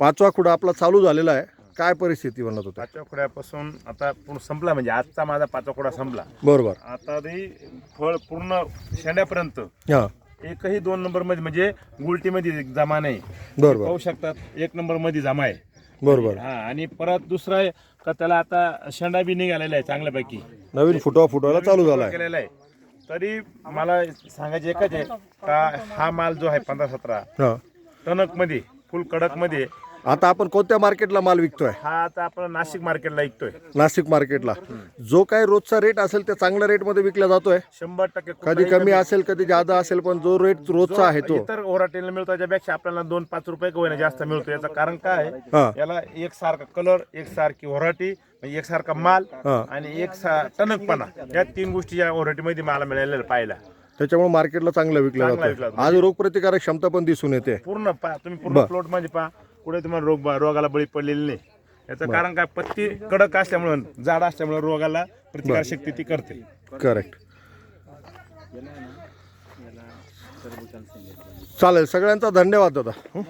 पाचवा खुडा आपला चालू झालेला आहे. काय परिस्थिती बनत होत्या पाचव्या खोड्यापासून आता पूर्ण संपला म्हणजे आजचा माझा पाचवा खोडा संपला. बरोबर. आता ते फळ पूर्ण शेंड्यापर्यंत. हां. एकही दोन नंबरमध्ये म्हणजे गुलटीमध्ये जमा नाही. बरोबर. पाहू शकतात एक नंबरमध्ये जमा आहे. बरोबर. हा आणि परत दुसरा आहे का त्याला आता शेंडा बी निघालेला आहे चांगल्यापैकी. नवीन फुटवा फुटवायला चालू झाला आहे. केलेला आहे. तरी मला सांगायचं एकच आहे का हा माल जो आहे पंधरा सतरा हां. टणकमध्ये फुल कडकमध्ये आता आपण कोणत्या मार्केटला माल विकतोय? हा आता आपण नाशिक मार्केटला विकतोय. नाशिक मार्केटला. जो काय रोजचा रेट असेल त्या चांगल्या रेटमध्ये विकला जातोय. शंभर टक्के कधी कुठलाही कमी असेल कधी जादा असेल पण जो रेट रोजचा आहे तो. इतर ओराटेला मिळतो त्याच्यापेक्षा आपल्याला दोन पाच रुपये का होईना जास्त मिळतो. याचं कारण काय आहे? हा. याला एक सारखा कलर एक सारखी ओराटी म्हणजे एक सारखा माल हा. आणि एक सा टणकपणा. या तीन गोष्टी या ओराटीमध्ये मला मिळालेल्या पाहिला त्याच्यामुळे मार्केटला चांगलं विकलं चांगला विकला जातं. जातो. आज रोगप्रतिकारक क्षमता पण दिसून येते. पूर्ण पा तुम्ही पूर्ण. प्लॉटमध्ये पहा. कुठे तुम्हाला रोग रोगाला बळी पडलेली नाही. याचं कारण काय? पत्ती कडक असल्यामुळे जाड असल्यामुळे रोगाला प्रतिकार शक्ती ती करते. करेक्ट चालेल. सगळ्यांचा धन्यवाद दादा. हं?